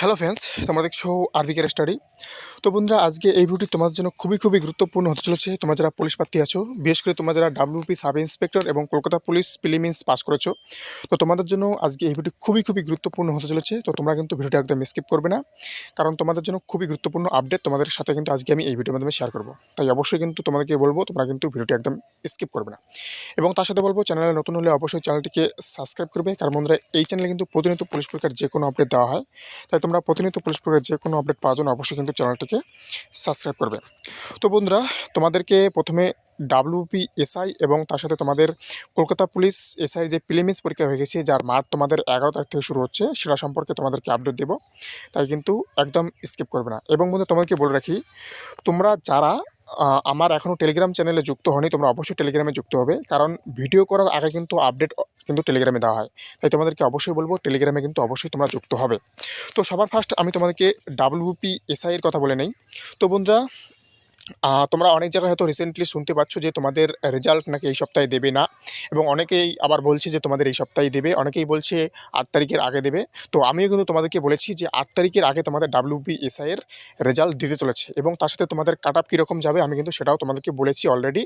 Hello friends তোমরা দেখছ আরবিকের study. তো বন্ধুরা, আজকে এই ভিডিওটি তোমাদের জন্য খুবই খুবই গুরুত্বপূর্ণ হতে চলেছে। তোমরা যারা পুলিশ প্রার্থী আছো, বিশেষ করে তোমরা যারা ডাব্লিউপি সাব ইন্সপেক্টর এবং কলকাতা পুলিশ প্রিলিমিন্স পাস করেছ, তো তোমাদের জন্য আজকে এই ভিডিও খুবই খুবই গুরুত্বপূর্ণ হতে চলেছে। তো তোমরা কিন্তু ভিডিওটি একদম স্কিপ করবে না, কারণ তোমাদের জন্য খুবই গুরুত্বপূর্ণ আপডেট তোমাদের সাথে কিন্তু আজকে আমি এই ভিডিওর মাধ্যমে শেয়ার করব। তাই অবশ্যই কিন্তু তোমাদেরকে বলব, তোমরা কিন্তু ভিডিওটি একদম স্কিপ করবে না। এবং তার সাথে বলব চ্যানেলে নতুন হলে অবশ্যই চ্যানেলটিকে সাবস্ক্রাইব করবে, কারণ বন্ধুরা, এই চ্যানেলে কিন্তু প্রতিনিয়ত পুলিশ পরীক্ষার যে কোনো আপডেট দেওয়া হয়। তাই তোমরা প্রতিনিয়ত পুলিশ পরীক্ষার যে কোনো আপডেট পাওয়ার জন্য অবশ্যই কিন্তু চ্যানেলটিকে সাবস্ক্রাইব করবে। তো বন্ধুরা, তোমাদেরকে প্রথমে ডাব্লিউপি এসআই এবং তার সাথে তোমাদের কলকাতা পুলিশ এসআই যে প্রিলিমিস পরীক্ষা হয়ে গেছে, যার মাঠ তোমাদের এগারো তারিখ থেকে শুরু হচ্ছে, সেটা সম্পর্কে তোমাদেরকে আপডেট দেবো। তাই কিন্তু একদম স্কিপ করবে না। এবং বন্ধু তোমাদেরকে বলে রাখি, তোমরা যারা আমার এখনও টেলিগ্রাম চ্যানেলে যুক্ত হয়নি তোমরা অবশ্যই টেলিগ্রামে যুক্ত হবে। কারণ ভিডিও করার আগে কিন্তু আপডেট কিন্তু টেলিগ্রামে দেওয়া হয়। তাই তোমাদেরকে অবশ্যই বলব টেলিগ্রামে কিন্তু অবশ্যই তোমরা যুক্ত হবে। তো সবার ফার্স্ট আমি তোমাদেরকে ডাব্লিউপি এসআই এর কথা বলে নেই। তো বন্ধুরা তোমরা অনেক জায়গায় হয়তো রিসেন্টলি শুনতে পাচ্ছ যে তোমাদের রেজাল্ট নাকি এই সপ্তাহে দেবে না, এবং অনেকেই আবার বলছে যে তোমাদের এই সপ্তাহে দেবে, অনেকেই বলছে আট তারিখের আগে দেবে। তো আমিও কিন্তু তোমাদেরকে বলেছি যে আট তারিখের আগে তোমাদের ডাব্লিউপি এসআই এর রেজাল্ট দিতে চলেছে, এবং তার সাথে তোমাদের কাট আপ কীরকম যাবে আমি কিন্তু সেটাও তোমাদেরকে বলেছি অলরেডি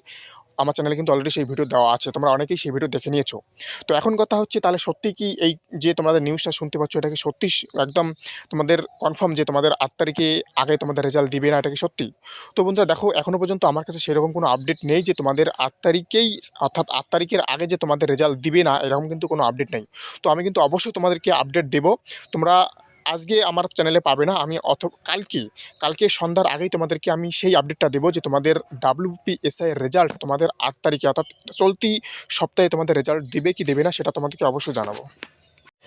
আমার চ্যানেলে কিন্তু অলরেডি সেই ভিডিও দেওয়া আছে, তোমরা অনেকেই সেই ভিডিও দেখে নিয়েছো। তো এখন কথা হচ্ছে, তাহলে সত্যি কি এই যে তোমাদের নিউজটা শুনতে পাচ্ছ, এটা কি সত্যি একদম তোমাদের কনফার্ম যে তোমাদের আট তারিখে আগে তোমাদের রেজাল্ট দিবে না, এটা কি সত্যি? তো বন্ধুরা দেখো এখনও পর্যন্ত আমার কাছে সেরকম কোনো আপডেট নেই যে তোমাদের আট তারিখেই, অর্থাৎ আট তারিখের আগে যে তোমাদের রেজাল্ট দিবে না, এরকম কিন্তু কোনো আপডেট নেই। তো আমি কিন্তু অবশ্যই তোমাদেরকে আপডেট দেবো। তোমরা আজকে আমার চ্যানেলে পাবে না, আমি অথ, কালকে কালকে সন্ধ্যার আগেই তোমাদেরকে আমি সেই আপডেটটা দেবো যে তোমাদের ডাব্লিউপিএসআই রেজাল্ট তোমাদের আট তারিখে, অর্থাৎ চলতি সপ্তাহে তোমাদের রেজাল্ট দেবে কি দেবে না সেটা তোমাদেরকে অবশ্যই জানাব।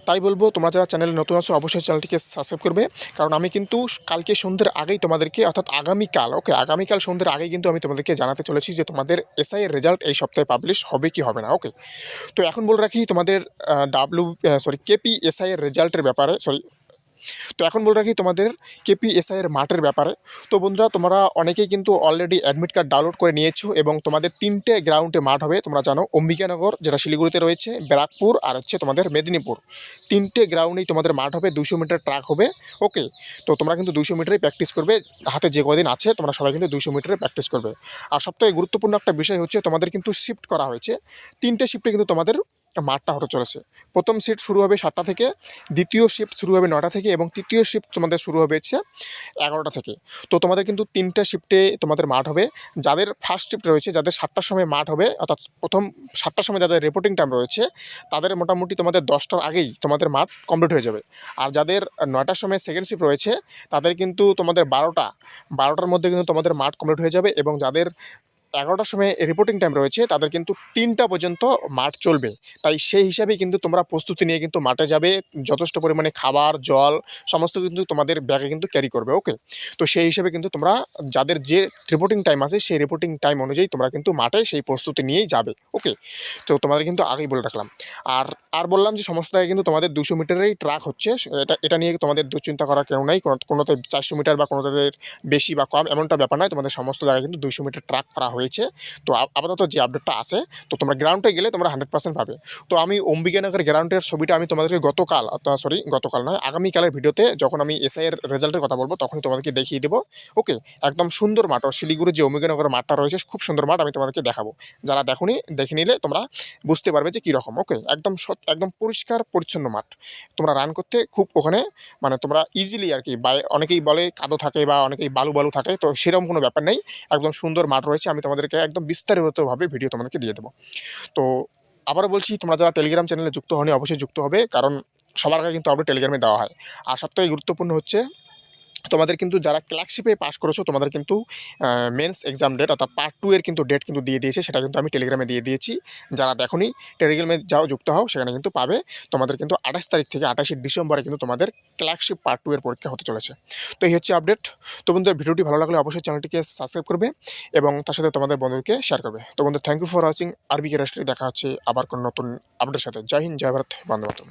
তাই বলব, তোমরা যারা চ্যানেলে নতুন আছো, অবশ্যই চ্যানেলটিকে সাবস্ক্রাইব করবে, কারণ আমি কিন্তু কালকে সন্ধ্যের আগেই তোমাদেরকে, অর্থাৎ আগামীকাল ওকে আগামীকাল সন্ধ্যের আগেই কিন্তু আমি তোমাদেরকে জানাতে চলেছি যে তোমাদের এসআই এর রেজাল্ট এই সপ্তাহে পাবলিশ হবে কি হবে না ওকে তো এখন বলে রাখি, তোমাদের ডাব্লিউ সরি কেপি এসআই এর রেজাল্টের ব্যাপারে সরি তো এখন বলে রাখি তোমাদের কেপি এসআই এর মাঠের ব্যাপারে। তো বন্ধুরা, তোমরা অনেকেই কিন্তু অলরেডি অ্যাডমিট কার্ড ডাউনলোড করে নিয়েছো এবং তোমাদের তিনটে গ্রাউন্ডে মাঠ হবে। তোমরা জানো অম্বিকানগর, যেটা শিলিগুড়িতে রয়েছে, ব্যারাকপুর আর হচ্ছে তোমাদের মেদিনীপুর। তিনটে গ্রাউন্ডেই তোমাদের মাঠ হবে, দুশো মিটার ট্র্যাক হবে ওকে তো তোমরা কিন্তু দুশো মিটারেই প্র্যাকটিস করবে, হাতে যে কদিন আছে, তোমরা সবাই কিন্তু দুশো মিটারে প্র্যাকটিস করবে। আর সবথেকে গুরুত্বপূর্ণ একটা বিষয় হচ্ছে, তোমাদের কিন্তু শিফট করা হয়েছে। তিনটে শিফটে কিন্তু তোমাদের মাঠটা হতে চলেছে। প্রথম শিফট শুরু হবে সাতটা থেকে, দ্বিতীয় শিফট শুরু হবে নটা থেকে এবং তৃতীয় শিফট তোমাদের শুরু হবে হচ্ছে এগারোটা থেকে। তো তোমাদের কিন্তু তিনটা শিফটে তোমাদের মাঠ হবে। যাদের ফার্স্ট শিফট রয়েছে, যাদের সাতটার সময় মাঠ হবে, অর্থাৎ প্রথম সাতটার সময় যাদের রিপোর্টিং টাইম রয়েছে, তাদের মোটামুটি তোমাদের দশটার আগেই তোমাদের মাঠ কমপ্লিট হয়ে যাবে। আর যাদের নয়টার সময় সেকেন্ড শিফট রয়েছে, তাদের কিন্তু তোমাদের বারোটা, বারোটার মধ্যে কিন্তু তোমাদের মাঠ কমপ্লিট হয়ে যাবে এবং যাদের এগারোটার সময় রিপোর্টিং টাইম রয়েছে, তাদের কিন্তু তিনটা পর্যন্ত মাঠ চলবে। তাই সেই হিসাবে কিন্তু তোমরা প্রস্তুতি নিয়ে কিন্তু মাঠে যাবে, যথেষ্ট পরিমাণে খাবার, জল, সমস্ত কিন্তু তোমাদের ব্যাগে কিন্তু ক্যারি করবে ওকে তো সেই হিসাবে কিন্তু তোমরা যাদের যে রিপোর্টিং টাইম আছে, সেই রিপোর্টিং টাইম অনুযায়ী তোমরা কিন্তু মাঠে সেই প্রস্তুতি নিয়েই যাবে। ওকে তো তোমাদের কিন্তু আগেই বলে রাখলাম। আর আর বললাম যে সমস্ত জায়গায় কিন্তু তোমাদের দুশো মিটারেই ট্রাক হচ্ছে। এটা এটা নিয়ে তোমাদের দুশ্চিন্তা করা কেউ নেই। কোনো, কোনোতে চারশো মিটার বা কোনোদের বেশি বা কম এমনটা ব্যাপার নয়। তোমাদের সমস্ত জায়গায় কিন্তু দুশো মিটার ট্রাক করা হয়েছে। তো আপাতত যে আপডেটটা আছে, তো তোমরা গ্রাউন্ডে গেলে তোমরা হান্ড্রেড পার্সেন্ট পাবে। তো আমি অম্বিকানগর গ্রাউন্ডের ছবিটা আমি তোমাদেরকে গতকাল সরি গতকাল নয়, আগামীকালের ভিডিওতে যখন আমি এসআই এর রেজাল্টের কথা বলব, তখনই তোমাদেরকে দেখিয়ে দেবো। ওকে একদম সুন্দর মাঠ শিলিগুড়ির যে অম্বিকানগর মাঠটা রয়েছে, খুব সুন্দর মাঠ আমি তোমাদেরকে দেখাবো। যারা দেখোনি, দেখে নিলে তোমরা বুঝতে পারবে যে কীরকম ওকে একদম একদম পরিষ্কার, পরিচ্ছন্ন মাঠ। তোমরা রান করতে খুব ওখানে মানে তোমরা ইজিলি আর কি অনেকেই বলে কাদো থাকে বা অনেকেই বালু বালু থাকে, তো সেরকম কোনো ব্যাপার নেই। একদম সুন্দর মাঠ রয়েছে, আমি তোমাদেরকে একদম বিস্তারিতভাবে ভিডিও তোমাদেরকে দিয়ে দেবো। তো আবারও বলছি, তোমরা যারা টেলিগ্রাম চ্যানেলে যুক্ত হনি অবশ্যই যুক্ত হবে, কারণ সবার আগে কিন্তু আপডেট টেলিগ্রামে দেওয়া হয়। আর সবথেকে গুরুত্বপূর্ণ হচ্ছে তোমাদের কিন্তু যারা ক্লার্কশিপে পাস করেছ, তোমাদের কিন্তু মেন্স এক্সাম ডেট অর্থাৎ পার্ট টু এর কিন্তু ডেট কিন্তু দিয়ে দিয়েছে, সেটা কিন্তু আমি টেলিগ্রামে দিয়ে দিয়েছি। যারা দেখোনি টেলিগ্রামে যাও, যুক্ত হও, সেখানে কিন্তু পাবে। তোমাদের কিন্তু আঠাশ তারিখ থেকে আঠাশে ডিসেম্বরে কিন্তু তোমাদের ক্লার্কশিপ পার্ট টু এর পরীক্ষা হতে চলেছে। তো এই হচ্ছে আপডেট তো বন্ধু ভিডিওটি ভালো লাগলে অবশ্যই চ্যানেলটিকে সাবস্ক্রাইব করবে এবং তার সাথে তোমাদের বন্ধুকে শেয়ার করবে। তো বন্ধু থ্যাংক ইউ ফর ওয়াচিং আরবিকে রেস্টে দেখা হচ্ছে আবার কোনো নতুন আপডেটের সাথে। জয় হিন্দ, জয় ভারত মাতরম।